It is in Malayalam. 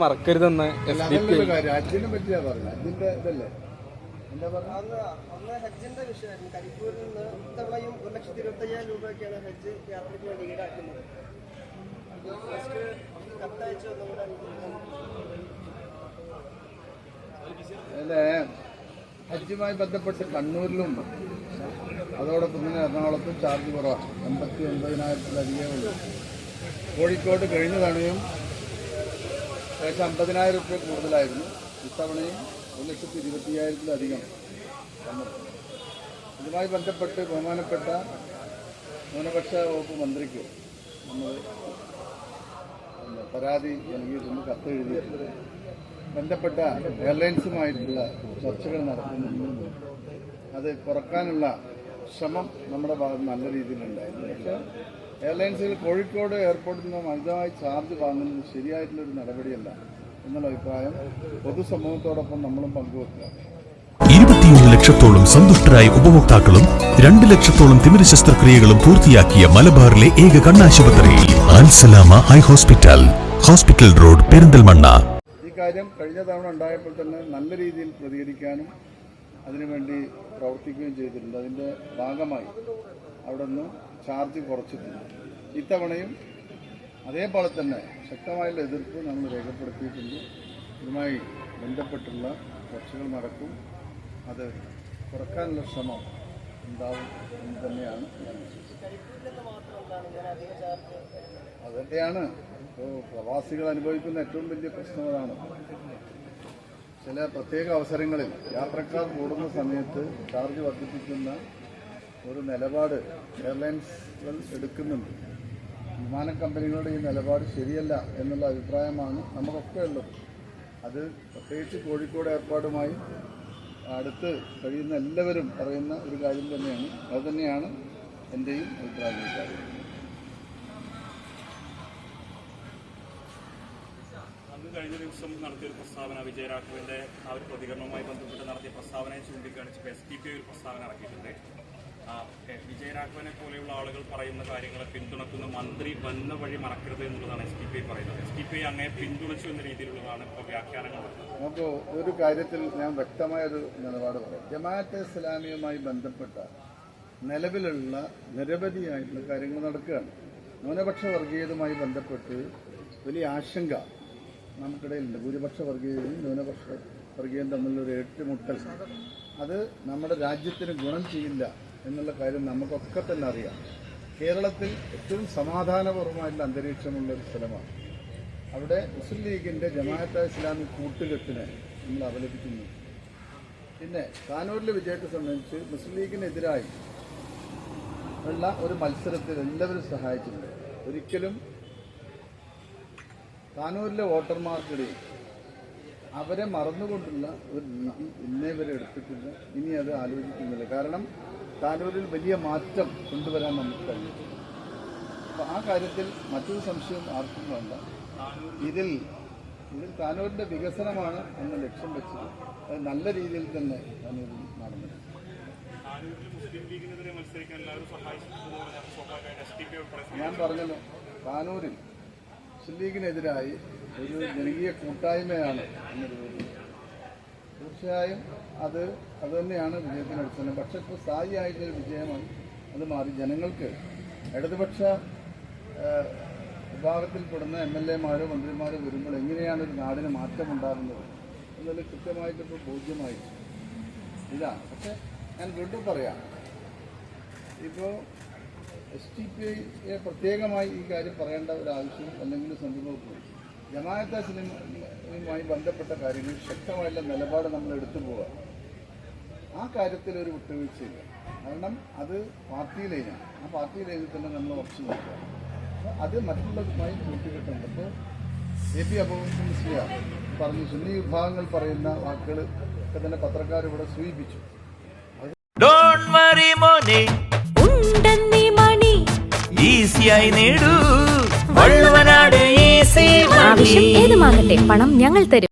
മറക്കരുതെന്ന് എസ് ഡി പി പറ്റിയാ പറഞ്ഞത്. ഹജ്ജിന്റെ ഇതല്ലേ? എന്താ പറഞ്ഞ അന്ന് അന്ന് ഹജ്ജിന്റെ വിഷയമായിരുന്നു. കരിപ്പൂരിൽ നിന്ന് ഇത്തവണയും ഒരു ലക്ഷത്തി ഇരുപത്തി അയ്യായിരം രൂപയൊക്കെയാണ് ഹജ്ജ് യാത്രയ്ക്ക് വേണ്ടി ഈടാക്കുന്നത്. ഫസ്റ്റ് കത്തയച്ചു അല്ലേ? ഹജ്ജുമായി ബന്ധപ്പെട്ട് കണ്ണൂരിലും അതോടൊപ്പം തന്നെ എറണാകുളത്തും ചാർജ് കുറവാണ്. എൺപത്തി ഒൻപതിനായിരത്തിലധികം ഉള്ളൂ. കോഴിക്കോട് കഴിഞ്ഞ തവണയും ഏകദേശം അമ്പതിനായിരം റുപ്യ കൂടുതലായിരുന്നു. ഇത്തവണയും ഒരു ലക്ഷത്തി ഇരുപത്തിയായിരത്തിലധികം ഇതുമായി ബന്ധപ്പെട്ട് ബഹുമാനപ്പെട്ട ന്യൂനപക്ഷ വകുപ്പ് മന്ത്രിക്ക് നമ്മൾ പരാതി നൽകിയിട്ടുണ്ട് കത്ത് എഴുതിയിട്ടുണ്ട്. ബന്ധപ്പെട്ട എയർലൈൻസുമായിട്ടുള്ള ചർച്ചകൾ നടത്തുന്നുണ്ട് അത് കുറക്കാനുള്ള ശ്രമം നമ്മുടെ ഭാഗത്ത് നല്ല രീതിയിലുണ്ടായിരുന്നു. പക്ഷേ എയർലൈൻസുകൾ കോഴിക്കോട് എയർപോർട്ടിൽ നിന്ന് അമിതമായി ചാർജ് വാങ്ങുന്നത് ശരിയായിട്ടുള്ളൊരു നടപടിയല്ല എന്നുള്ള അഭിപ്രായം പൊതുസമൂഹത്തോടൊപ്പം നമ്മളും പങ്കുവെക്കുക. ഇരുപത്തിയൊന്ന് ലക്ഷത്തോളം സന്തുഷ്ടരായ ഉപഭോക്താക്കളും രണ്ട് ലക്ഷത്തോളം തിമിര ശസ്ത്രക്രിയകളും പൂർത്തിയാക്കിയ മലബാറിലെ ഏക കണ്ണാശുപത്രി Al Salama eye hospital hospital road Perinthalmanna. ഈ കാര്യം കഴിഞ്ഞ തവണ ഉണ്ടായപ്പോൾ തന്നെ നല്ല രീതിയിൽ പ്രതികരിക്കാനും അതിനുവേണ്ടി പ്രവർത്തിക്കുകയും ചെയ്തിട്ടുണ്ട്. അതിന്റെ ഭാഗമായി അവിടെ നിന്ന് ചാർജ് കുറച്ചിട്ടുണ്ട് ഇത്തവണയും അതേപോലെ തന്നെ ശക്തമായുള്ള എതിർപ്പ് നമ്മൾ രേഖപ്പെടുത്തിയിട്ടുണ്ട്. ഇതുമായി ബന്ധപ്പെട്ടുള്ള ചർച്ചകൾ നടക്കും. അത് കുറക്കാനുള്ള ശ്രമം ഉണ്ടാവും എന്ന് തന്നെയാണ് അതൊക്കെയാണ് ഇപ്പോൾ പ്രവാസികൾ അനുഭവിക്കുന്ന ഏറ്റവും വലിയ പ്രശ്നം അതാണ്. ചില പ്രത്യേക അവസരങ്ങളിൽ യാത്രക്കാർ കൂടുന്ന സമയത്ത് ചാർജ് വർദ്ധിപ്പിക്കുന്ന ഒരു നിലപാട് എയർലൈൻസുകൾ എടുക്കുന്നുണ്ട്. വിമാന കമ്പനികളുടെ ഈ നിലപാട് ശരിയല്ല എന്നുള്ള അഭിപ്രായമാണ് നമുക്കൊക്കെ ഉള്ളത്. അത് പ്രത്യേകിച്ച് കോഴിക്കോട് ഏർപ്പാടുമായി അടുത്ത് കഴിയുന്ന എല്ലാവരും പറയുന്ന ഒരു കാര്യം തന്നെയാണ്. അത് തന്നെയാണ് എന്റെയും അഭിപ്രായം. കാര്യം കഴിഞ്ഞ ദിവസം നടത്തിയ ഒരു പ്രസ്താവന വിജയരാഘവന്റെ ആ ഒരു പ്രതികരണവുമായി ബന്ധപ്പെട്ട് നടത്തിയ പ്രസ്താവനയെ ചൂണ്ടിക്കാണിച്ച് എസ് ടി പി ഒരു പ്രസ്താവന ഇറക്കിയിട്ടുണ്ട്. വിജയരാഘവനെ പോലെയുള്ള ആളുകൾ പറയുന്ന കാര്യങ്ങളെ പിന്തുണക്കുന്ന മന്ത്രി വന്ന വഴി മറക്കരുത് എന്നുള്ളതാണ് എസ് ടി പി പറയുന്നത്. എസ് ടി പി അങ്ങനെ പിന്തുണച്ചു എന്ന രീതിയിലുള്ളതാണ് ഇപ്പോൾ വ്യാഖ്യാനങ്ങൾ നമുക്ക് ഒരു കാര്യത്തിൽ ഞാൻ വ്യക്തമായൊരു നിലപാട് പറയാം. ജമാഅത്തെ ഇസ്ലാമിയുമായി ബന്ധപ്പെട്ട നിലവിലുള്ള നിരവധിയായിട്ടുള്ള കാര്യങ്ങൾ നടക്കുകയാണ്. ന്യൂനപക്ഷ വർഗീയതുമായി ബന്ധപ്പെട്ട് വലിയ ആശങ്ക നമുക്കിടയിലുണ്ട്. ഭൂരിപക്ഷ വർഗീയതയും ന്യൂനപക്ഷ വർഗീയതയും തമ്മിലൊരു ഏറ്റുമുട്ടൽ. അത് നമ്മുടെ രാജ്യത്തിന് ഗുണം ചെയ്യില്ല. എന്നുള്ള കാര്യം നമുക്കൊക്കെ തന്നെ അറിയാം. കേരളത്തിൽ ഏറ്റവും സമാധാനപരമായിട്ടുള്ള അന്തരീക്ഷമുള്ള ഒരു സ്ഥലമാണ്. അവിടെ മുസ്ലിം ലീഗിന്റെ ജമാഅത്ത് ഇസ്ലാമി കൂട്ടുകെട്ടിനെ നമ്മൾ അപലപിക്കുന്നു പിന്നെ കാനൂരിലെ വിജയത്തെ സംബന്ധിച്ച് മുസ്ലിം ലീഗിനെതിരായി ഉള്ള ഒരു മത്സരത്തിൽ എല്ലാവരും സഹായിച്ചിട്ടുണ്ട്. ഒരിക്കലും കാനൂരിലെ വോട്ടർമാർക്കിടയിൽ അവരെ മറന്നുകൊണ്ടുള്ള ഒരു രീതി ഇന്നേ വരെ എടുത്തിട്ടില്ല. ഇനി അത് ആലോചിക്കുന്നില്ല. കാരണം താനൂരിൽ വലിയ മാറ്റം കൊണ്ടുവരാൻ നമുക്ക് കഴിഞ്ഞിട്ടുണ്ട് അപ്പൊ ആ കാര്യത്തിൽ മറ്റൊരു സംശയം ആർക്കും വേണ്ട. ഇതിൽ ഇതിൽ താനൂരിന്റെ വികസനമാണ് എന്ന ലക്ഷ്യം വെച്ചത്. അത് നല്ല രീതിയിൽ തന്നെ താനൂരിൽ നടന്നത് ഞാൻ പറഞ്ഞല്ലോ താനൂരിൽ മുസ്ലിം ലീഗിനെതിരായി ഒരു ജനകീയ കൂട്ടായ്മയാണ് തീർച്ചയായും അത് അത് തന്നെയാണ് വിജയത്തിന് അടിസ്ഥാനം പക്ഷെ ഇപ്പോൾ സ്ഥായിയായിട്ടൊരു വിജയമായി അത് മാറി. ജനങ്ങൾക്ക് ഇടതുപക്ഷ വിഭാഗത്തിൽപ്പെടുന്ന എം എൽ എമാരോ മന്ത്രിമാരോ വരുമ്പോൾ എങ്ങനെയാണ് ഒരു നാടിന് മാറ്റമുണ്ടാകുന്നത് എന്നത് കൃത്യമായിട്ടിപ്പോൾ ബോധ്യമായി ഇതാണ്. പക്ഷെ ഞാൻ വീണ്ടും പറയാം. ഇപ്പോൾ എസ് ടി പി ഐയെ പ്രത്യേകമായി ഈ കാര്യം പറയേണ്ട ഒരു ആവശ്യം അല്ലെങ്കിൽ സംഭവം ജമാഅത്ത് സിനിമയുമായി ബന്ധപ്പെട്ട കാര്യങ്ങൾ ശക്തമായുള്ള നിലപാട് നമ്മൾ എടുത്തു പോവുക. ആ കാര്യത്തിൽ ഒരു വിട്ടുവീഴ്ചയില്ല. കാരണം അത് പാർട്ടി ആ പാർട്ടി ലൈനിൽ തന്നെ നമ്മൾ ഉറച്ചു നോക്കുക അത് മറ്റുള്ളതുമായി കൂട്ടിക്കെട്ടുണ്ട് അപ്പോൾ എ പി അബൂബക്കർ സിയ പറഞ്ഞു. സുന്നി വിഭാഗങ്ങൾ പറയുന്ന വാക്കുകൾ ഒക്കെ തന്നെ പത്രക്കാർ ഇവിടെ സൂചിപ്പിച്ചു ഡോണ്ട് ഈസിയായി നേടൂ. വള്ളുവനാട് ആവശ്യം ഏതുമാകട്ടെ പണം ഞങ്ങൾ തരും.